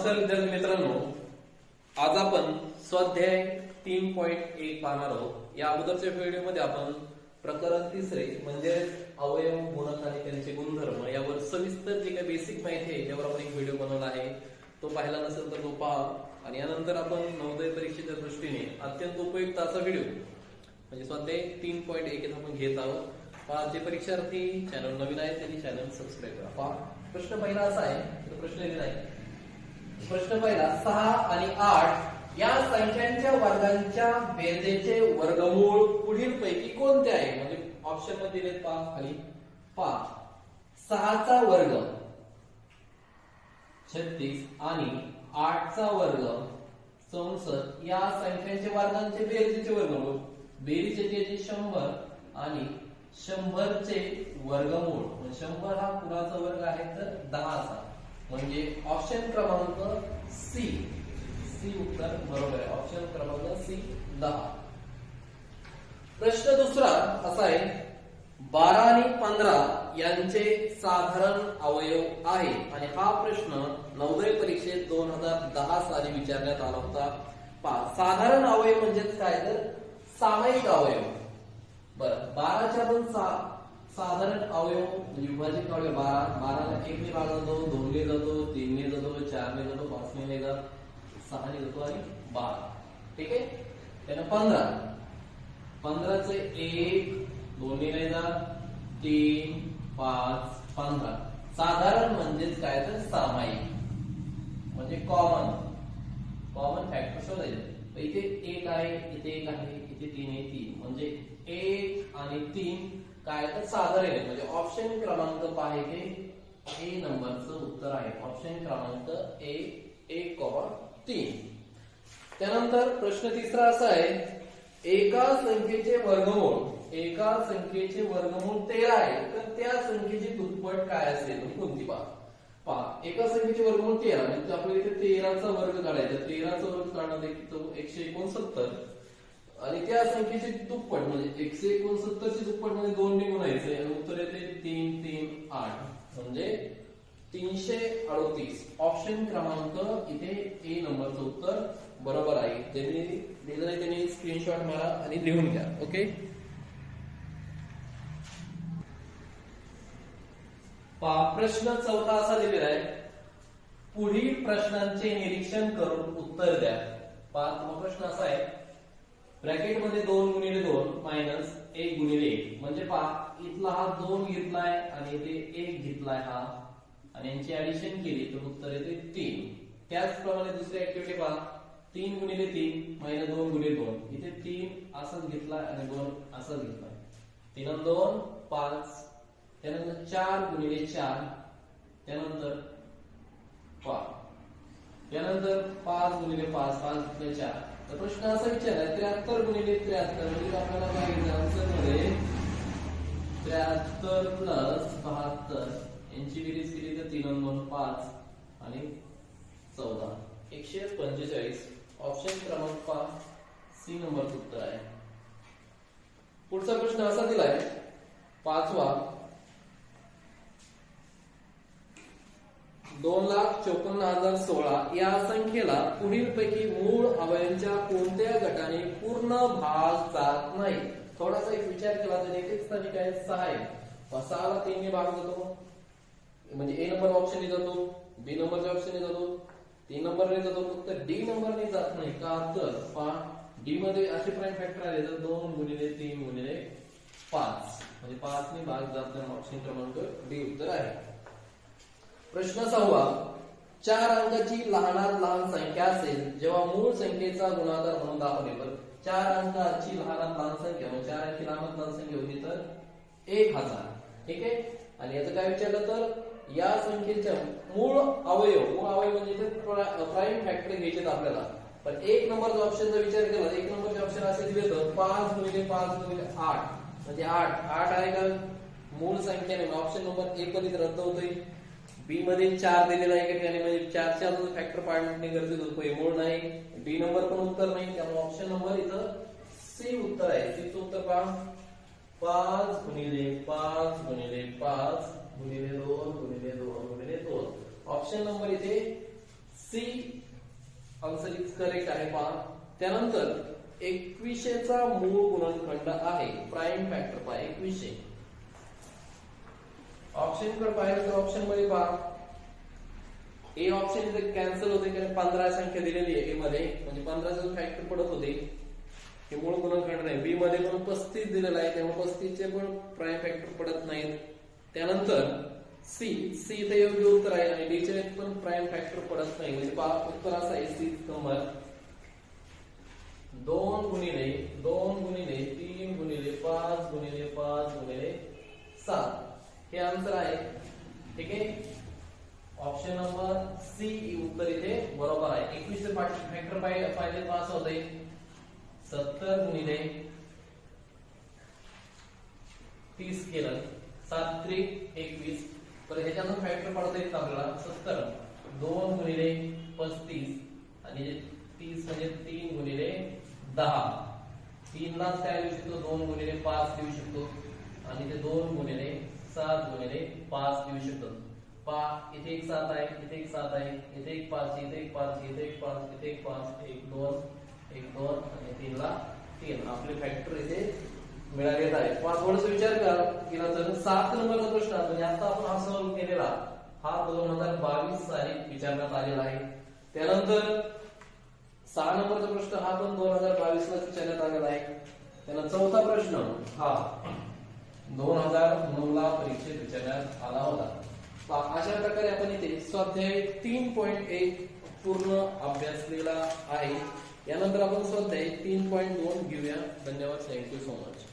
नमस्कार विद्यार्थी मित्रांनो. आज आपण स्वाध्याय तीन पॉइंट एक पाहणार आहोत. या अगोदरच्या व्हिडिओमध्ये आपण प्रकरण तिसरे म्हणजे अवयव गुणक आणि त्यांचे गुणधर्म यावर सविस्तर जी काही बेसिक माहिती आहे त्यावर आपण एक व्हिडिओ बनवला आहे. तो पाहिला नसेल तर तो पहा. आणि यानंतर आपण नवोदय परीक्षेच्या दृष्टीने अत्यंत उपयुक्त असा व्हिडिओ म्हणजे स्वाध्याय तीन पॉईंट एक आपण घेत आहोत. पहा जे परीक्षार्थी चॅनल नवीन आहेत त्यांनी चॅनल सबस्क्राईब करा. पहा प्रश्न पहिला असा आहे प्रश्न लिहिला आहे. प्रश्न पहिला सहा आणि आठ या संख्यांच्या वर्गांच्या बेरजेचे वर्गमूळ पुढील पैकी कोणते आहे? म्हणजे ऑप्शनमध्ये दिले पहा खाली पाच. सहाचा वर्ग छत्तीस आणि आठचा वर्ग चौसष्ट या संख्यांच्या वर्गांचे बेरजेचे वर्गमूळ. बेरीज येते शंभर आणि शंभरचे वर्गमूळ. शंभर हा कुणाचा वर्ग आहे? तर दहाचा. म्हणजे ऑप्शन क्रमांक सी सी उत्तर बरोबर आहे. ऑप्शन क्रमांक सी दहा. प्रश्न दुसरा असा आहे बारा आणि पंधरा यांचे साधारण अवयव आहे. आणि हा प्रश्न नवोदय परीक्षेत दोन हजार दहा साली विचारण्यात आला होता. पहा साधारण अवयव म्हणजेच काय? तर सामायिक अवयव. बरं बाराच्या पण सहा साधारण अवयव म्हणजे विभाजित अवयव बारा बाराला एकने भाग जातो दोन ने जातो तीन ने जातो चारने जातो पाच पाचने जातो सहाने जातो आणि बारा. ठीक आहे? त्यानं पंधरा. पंधराचे एक दोन्ही नाही जात. तीन पाच पंधरा. साधारण म्हणजेच काय तर सामायिक. म्हणजे कॉमन कॉमन फॅक्टर शोधायचे. इथे एक आहे इथे एक आहे इथे तीन आहे तीन. म्हणजे एक आणि तीन काय तर सादर आहे. म्हणजे ऑप्शन क्रमांक पाहिजे. ए नंबरचं उत्तर आहे. ऑप्शन क्रमांक ए एक कॉमा तीन. त्यानंतर प्रश्न तिसरा असा आहे. एका संख्येचे वर्गमूळ एका संख्येचे वर्गमूळ तेरा आहे. तर त्या संख्येची दुप्पट काय असेल? कोणती पहा. पहा. एका संख्येचे वर्गमूळ तेरा. म्हणजे आपल्याला इथे तेराचा वर्ग काढायचा तेराचा वर्ग काढणार एकशे एकोणसत्तर. आणि त्या संख्येची दुप्पट म्हणजे एकशे एकोणसत्तरची दुप्पट म्हणजे दोन ने गुणायचे आणि उत्तर येते तीन तीन आठ. म्हणजे तीनशे अडोतीस. ऑप्शन क्रमांक इथे ए नंबरचं उत्तर बरोबर आहे. ज्यांनी लिहिलं त्यांनी स्क्रीनशॉट मारा आणि लिहून घ्या ओके प्रश्न चौथा असा दिलेला आहे. पुढील प्रश्नांचे निरीक्षण करून उत्तर द्या. पाचवा प्रश्न असा आहे. ब्रॅकेटमध्ये दोन गुणिले दोन मायनस एक गुणिले एक. म्हणजे पहा इथला हा दोन घेतलाय आणि इथे एक घेतलाय हा. आणि यांची ऍडिशन केली तर उत्तर येते तीन. त्याचप्रमाणे दुसरी ऍक्टिव्हिटी पहा. तीन गुणिले तीन मायनस दोन गुणिले दोन. इथे तीन असंच घेतलाय आणि दोन असंच घेतलाय. तीन दोन पाच. त्यानंतर चार गुणिले चार. त्यानंतर पाच त्यानंतर पाच गुणिले पाच पाच गुणिले चार. तर प्रश्न असा विचारला त्र्याहत्तर गुणिले त्र्याहत्तर म्हणजे आपल्याला काय आन्सरमध्ये त्र्याहत्तर प्लस बहात्तर यांची बेरीज केली तर तीन दोन पाच आणि चौदा. एकशे पंचेचाळीस. ऑप्शन क्रमांक पाच सी नंबरचं उत्तर आहे. पुढचा प्रश्न असा दिलाय पाचवा दोन लाख चोपन्न हजार सोळा या संख्येला पुढील पैकी मूळ अवयवांच्या कोणत्या गटाने पूर्ण भाग जात नाही? थोडासा एक विचार केला तर एकच स्थानी काय सहा आहे सहाला तीनने भाग जातो. म्हणजे ए नंबर ऑप्शनने जातो बी नंबरच्या ऑप्शनने जातो तीन नंबरने जातो. फक्त डी नंबरने जात नाही का तर? पा डी मध्ये असे प्राईम फॅक्टर आले तर दोन गुणिले तीन गुणिले पाच. म्हणजे पाच ने भाग जात नाही ऑप्शन क्रमांक डी उत्तर आहे. प्रश्न सहावा चार अंकाची लहानात लहान संख्या असेल जेव्हा मूळ संख्येचा गुणाधार म्हणून दाखवले तर चार अंकाची लहानात लहान संख्या म्हणजे चार अंकी लहानात लहान संख्या होती तर एक हजार. ठीक आहे? आणि याचं काय विचारलं तर या संख्येच्या मूळ अवयव मूळ अवयव म्हणजे प्राईम फॅक्टर घ्यायचे आपल्याला. पण एक नंबरचा ऑप्शनचा विचार केला एक नंबरचे ऑप्शन असे दिले तर पाच गुणिले पाच गुणिले आठ. म्हणजे आठ आठ आहे का? मूळ संख्येने ऑप्शन नंबर एक कधीच रद्द होतोय. बी मध्ये चार दिलेला आहे ठिकाणी म्हणजे चारच्या फॅक्टर पाडणे गरजेचं होतं एवढं नाही. बी नंबर पण उत्तर नाही. त्यामुळे ऑप्शन नंबर इथं सी उत्तर आहे. सी उत्तर पहा. पाच गुणिले पाच गुणिले पाच गुणिले दोन गुणिले दोन गुणिले दोन. ऑप्शन नंबर इथे आन्सर इज करेक्ट आहे पहा. त्यानंतर एकविशेचा मूळ गुणनखंड आहे. प्राईम फॅक्टर पहा. एकविशे ऑप्शनकडे पाहिलं तर ऑप्शनमध्ये पहा. ए ऑप्शन इथे कॅन्सल होते कारण पंधरा संख्या दिलेली आहे ए मध्ये. म्हणजे पंधराचं फॅक्टर पडत होते. हे मूळ गुणनखंड नाही. बी मध्ये पण पस्तीस दिलेला आहे. त्यामुळे पस्तीसचे पण प्राईम फॅक्टर पडत नाहीत. त्यानंतर सी सी इथे योग्य उत्तर आहे आणि डीचे पण प्राईम फॅक्टर पडत नाही. म्हणजे उत्तर असा आहे. सी नंबर दोन गुणिले दोन गुणिले तीन गुणिले पाच गुणिले पाच गुणिले सात हे आन्सर आहे ठीक आहे ऑप्शन नंबर सी उत्तर इथे बरोबर आहे एकवीस फॅक्टर पाहिजे पास होते सत्तर गुणिले तीस केलं. सात त्रिक एकवीस. तर ह्याच्यातून फॅक्टर पडता येत आपल्याला? सत्तर. दोन गुणिले पस्तीस. आणि तीस म्हणजे तीन गुणिले दहा. तीनलाच काय लिहू शकतो? दोन गुणिले पाच लिहू शकतो. आणि ते दोन गुणिले सात गुणिले पाच लिहू शकतो. पा इथे एक सात आहे इथे एक सात आहे इथे एक पाच इथे एक पाच इथे एक पाच इथे एक पाच एक दोन एक दोन आणि तीनला तीन. आपले फॅक्टर इथे मिळालेत आहे पहा थोडस विचार करा केला तर सात नंबरचा प्रश्न म्हणजे आता आपण हा सॉल्व्ह केलेला हा दोन हजार बावीस साली विचारण्यात आलेला आहे. त्यानंतर सहा नंबरचा प्रश्न हा पण दोन हजार बावीस ला विचारण्यात आलेला आहे. त्यानंतर चौथा प्रश्न हा दोन हजार नऊ ला परीक्षेत विचारण्यात आला होता. अशा प्रकारे आपण इथे स्वाध्याय तीन पॉईंट एक पूर्ण अभ्यासलेला आहे. यानंतर आपण स्वाध्याय तीन पॉईंट दोन घेऊया. धन्यवाद. Thank you so much